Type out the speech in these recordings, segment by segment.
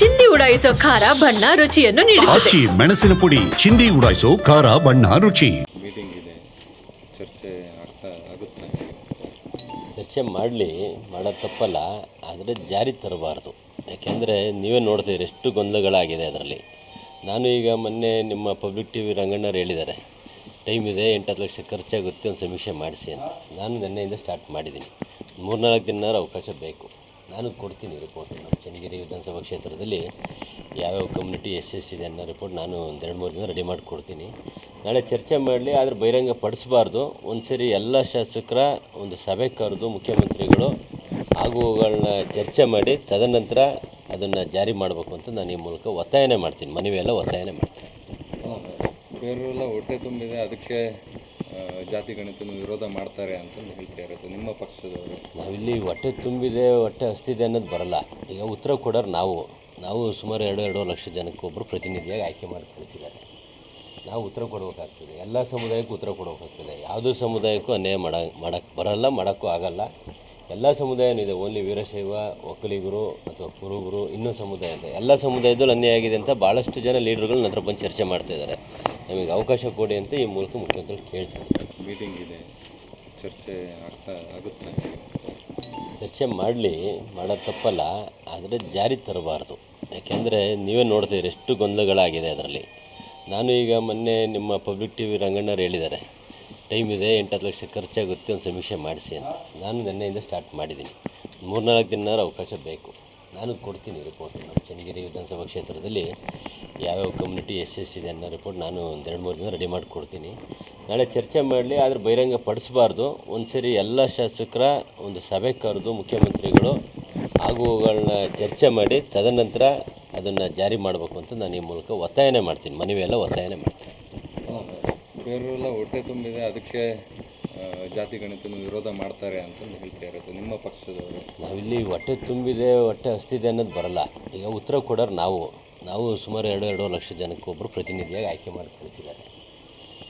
ಚಿಂದಿ ಉಡಾಯಿಸೋ ಖಾರ ಬಣ್ಣ ರುಚಿಯನ್ನು ನೀಡುತ್ತದೆ. ಆಚಿ ಮೆಣಸಿನ ಪುಡಿ ಚಿಂದಿ ಉಡಾಯಿಸೋ ಖಾರ ಬಣ್ಣ ರುಚಿ. ಮೀಟಿಂಗ್ ಇದೆ. ಚರ್ಚೆ ಆಗ್ತಾ ಆಗುತ್ತೆ. ಚರ್ಚೆ ಮಾಡಲಿ ಮಾಡೋದು ತಪ್ಪಲ್ಲ ಆದರೆ ಜಾರಿ ತರಬಾರ್ದು. ಯಾಕೆಂದರೆ ನೀವೇ ನೋಡ್ತೀರಿ ಎಷ್ಟು ಗೊಂದಲಗಳಾಗಿದೆ ಅದರಲ್ಲಿ. ನಾನು ಈಗ ಮೊನ್ನೆ ನಿಮ್ಮ ಪಬ್ಲಿಕ್ ಟಿ ವಿ ರಂಗಣ್ಣರು ಹೇಳಿದ್ದಾರೆ. ಟೈಮ್ ಇದೆ ಎಂಟತ್ತು ಲಕ್ಷ ಖರ್ಚಾಗುತ್ತೆ ಒಂದು ಸಮೀಕ್ಷೆ ಮಾಡಿಸಿ ಅಂತ. ನಾನು ನಿನ್ನೆಯಿಂದ ಸ್ಟಾರ್ಟ್ ಮಾಡಿದ್ದೀನಿ. ಮೂರ್ನಾಲ್ಕು ದಿನ ಅವಕಾಶ ಬೇಕು. ನಾನು ಕೊಡ್ತೀನಿ ರಿಪೋರ್ಟ್ ನಮ್ಮ ಚನ್ನಗಿರಿ ವಿಧಾನಸಭಾ ಕ್ಷೇತ್ರದಲ್ಲಿ ಯಾವ್ಯಾವ ಕಮ್ಯುನಿಟಿ ಇದೆ ಅನ್ನೋ ರಿಪೋರ್ಟ್ ನಾನು ಒಂದೆರಡು ಮೂರು ದಿನ ರೆಡಿ ಮಾಡಿ ಕೊಡ್ತೀನಿ. ನಾಳೆ ಚರ್ಚೆ ಮಾಡಲಿ, ಆದರೆ ಬಹಿರಂಗ ಪಡಿಸಬಾರ್ದು. ಒಂದು ಸರಿ ಎಲ್ಲ ಶಾಸಕರ ಒಂದು ಸಭೆ ಕರೆದು ಮುಖ್ಯಮಂತ್ರಿಗಳು ಆಗುವುಗಳನ್ನ ಚರ್ಚೆ ಮಾಡಿ, ತದನಂತರ ಅದನ್ನು ಜಾರಿ ಮಾಡಬೇಕು ಅಂತ ನಾನು ಈ ಮೂಲಕ ಒತ್ತಾಯನೇ ಮಾಡ್ತೀನಿ. ಮನವಿಯೆಲ್ಲ ಒತ್ತಾಯನೇ ಮಾಡ್ತೀನಿ. ಬೇರೆಲ್ಲ ಹೊಟ್ಟೆ ತುಂಬಿದೆ, ಅದಕ್ಕೆ ಜಾತಿ ಗಣಿತನ ವಿರೋಧ ಮಾಡ್ತಾರೆ ಅಂತಂದು ಹೇಳ್ತಿದ್ದಾರೆ ಸರ್ ನಿಮ್ಮ ಪಕ್ಷದವರು. ನಾವಿಲ್ಲಿ ಹೊಟ್ಟೆ ತುಂಬಿದೆ, ಹೊಟ್ಟೆ ಹಸ್ತಿದೆ ಅನ್ನೋದು ಬರಲ್ಲ. ಈಗ ಉತ್ತರ ಕೊಡೋರು ನಾವು. ನಾವು ಸುಮಾರು ಎರಡು ಎರಡು ಲಕ್ಷ ಜನಕ್ಕೆ ಒಬ್ಬರು ಪ್ರತಿನಿಧಿಯಾಗಿ ಆಯ್ಕೆ ಮಾಡಿ ಕಳಿಸಿದ್ದಾರೆ ನಾವು ಉತ್ತರ ಕೊಡಬೇಕಾಗ್ತದೆ. ಎಲ್ಲ ಸಮುದಾಯಕ್ಕೂ ಉತ್ತರ ಕೊಡಬೇಕಾಗ್ತದೆ. ಯಾವುದೋ ಸಮುದಾಯಕ್ಕೂ ಅನ್ಯಾಯ ಮಾಡ ಮಾಡೋಕ್ಕೆ ಬರಲ್ಲ, ಮಾಡೋಕ್ಕೂ ಆಗಲ್ಲ. ಎಲ್ಲ ಸಮುದಾಯನೂ ಇದೆ. ಓನ್ಲಿ ವೀರಶೈವ, ಒಕ್ಕಲಿಗರು ಅಥವಾ ಕುರುಬರು, ಇನ್ನೂ ಸಮುದಾಯ ಇದೆ. ಎಲ್ಲ ಸಮುದಾಯದಲ್ಲೂ ಅನ್ಯಾಯ ಆಗಿದೆ ಅಂತ ಭಾಳಷ್ಟು ಜನ ಲೀಡರ್ಗಳು ಹತ್ರ ಬಂದು ಚರ್ಚೆ ಮಾಡ್ತಾ ಇದ್ದಾರೆ. ನಮಗೆ ಅವಕಾಶ ಕೊಡಿ ಅಂತ ಈ ಮೂಲಕ ಮುಖ್ಯಮಂತ್ರಿ ಕೇಳ್ತೀನಿ ಮೀಟಿಂಗ್ ಇದೆ. ಚರ್ಚೆ ಆಗ್ತಾ ಆಗುತ್ತೆ. ಚರ್ಚೆ ಮಾಡಲಿ ಮಾಡೋದು ತಪ್ಪಲ್ಲ ಆದರೆ ಜಾರಿ ತರಬಾರ್ದು. ಯಾಕೆಂದರೆ ನೀವೇ ನೋಡ್ತೀರಿ ಎಷ್ಟು ಗೊಂದಲಗಳಾಗಿದೆ ಅದರಲ್ಲಿ. ನಾನು ಈಗ ಮೊನ್ನೆ ನಿಮ್ಮ ಪಬ್ಲಿಕ್ ಟಿ ವಿ ರಂಗಣ್ಣರು ಹೇಳಿದ್ದಾರೆ ಟೈಮ್ ಇದೆ ಎಂಟತ್ತು ಲಕ್ಷ ಖರ್ಚಾಗುತ್ತೆ ಒಂದು ಸಮೀಕ್ಷೆ ಮಾಡಿಸಿ ಅಂತ. ನಾನು ನಿನ್ನೆಯಿಂದ ಸ್ಟಾರ್ಟ್ ಮಾಡಿದ್ದೀನಿ. ಮೂರ್ನಾಲ್ಕು ದಿನ ಅವಕಾಶ ಬೇಕು. ನಾನು ಕೊಡ್ತೀನಿ ರಿಪೋರ್ಟ್ ನಮ್ಮ ಚನ್ನಗಿರಿ ವಿಧಾನಸಭಾ ಕ್ಷೇತ್ರದಲ್ಲಿ ಯಾವ್ಯಾವ ಕಮ್ಯುನಿಟಿ ಎಸ್ ಎಸ್ ಇದೆ ಅನ್ನೋ ರಿಪೋರ್ಟ್ ನಾನು ಒಂದೆರಡು ಮೂರು ದಿನ ರೆಡಿ ಮಾಡಿ ಕೊಡ್ತೀನಿ. ನಾಳೆ ಚರ್ಚೆ ಮಾಡಲಿ, ಆದರೆ ಬಹಿರಂಗ ಪಡಿಸಬಾರ್ದು. ಒಂದು ಸರಿ ಎಲ್ಲ ಶಾಸಕರ ಒಂದು ಸಭೆ ಕರೆದು ಮುಖ್ಯಮಂತ್ರಿಗಳು ಆಗುವುಗಳನ್ನ ಚರ್ಚೆ ಮಾಡಿ, ತದನಂತರ ಅದನ್ನು ಜಾರಿ ಮಾಡಬೇಕು ಅಂತ ನಾನು ಈ ಮೂಲಕ ಒತ್ತಾಯನೇ ಮಾಡ್ತೀನಿ. ಮನವಿಯೆಲ್ಲ ಒತ್ತಾಯನೇ ಮಾಡ್ತೀನಿ. ಹೊಟ್ಟೆ ತುಂಬಿದೆ. ಅದಕ್ಕೆ ಜಾತಿ ಗಣಿತನ ವಿರೋಧ ಮಾಡ್ತಾರೆ ಅಂತಂದು ಹೇಳ್ತಾ ಇರೋದು ನಿಮ್ಮ ಪಕ್ಷದವರು? ನಾವಿಲ್ಲಿ ಹೊಟ್ಟೆ ತುಂಬಿದೆ, ಹೊಟ್ಟೆ ಹಸ್ತಿದೆ ಅನ್ನೋದು ಬರಲ್ಲ. ಈಗ ಉತ್ತರ ಕೊಡೋರು ನಾವು. ನಾವು ಸುಮಾರು ಎರಡು ಎರಡು ಲಕ್ಷ ಜನಕ್ಕೆ ಒಬ್ಬರು ಪ್ರತಿನಿಧಿಯಾಗಿ ಆಯ್ಕೆ ಮಾಡಿ ಕಳಿಸಿದ್ದಾರೆ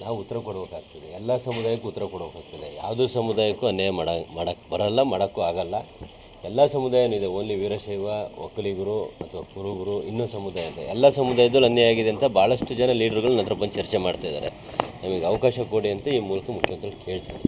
ನಾವು ಉತ್ತರ ಕೊಡಬೇಕಾಗ್ತದೆ. ಎಲ್ಲ ಸಮುದಾಯಕ್ಕೂ ಉತ್ತರ ಕೊಡಬೇಕಾಗ್ತದೆ. ಯಾವುದೋ ಸಮುದಾಯಕ್ಕೂ ಅನ್ಯಾಯ ಮಾಡ ಮಾಡೋಕ್ಕೆ ಬರಲ್ಲ, ಮಾಡೋಕ್ಕೂ ಆಗಲ್ಲ. ಎಲ್ಲ ಸಮುದಾಯನೂ ಇದೆ. ಓನ್ಲಿ ವೀರಶೈವ, ಒಕ್ಕಲಿಗರು ಅಥವಾ ಕುರುಬರು, ಇನ್ನೂ ಸಮುದಾಯ ಇದೆ. ಎಲ್ಲ ಸಮುದಾಯದಲ್ಲೂ ಅನ್ಯಾಯ ಆಗಿದೆ ಅಂತ ಭಾಳಷ್ಟು ಜನ ಲೀಡರ್ಗಳು ನಂತರ ಬಂದು ಚರ್ಚೆ ಮಾಡ್ತಾ ಇದ್ದಾರೆ. ನಮಗೆ ಅವಕಾಶ ಕೊಡಿ ಅಂತ ಈ ಮೂಲಕ ಮುಖ್ಯಮಂತ್ರಿ ಕೇಳ್ತೀನಿ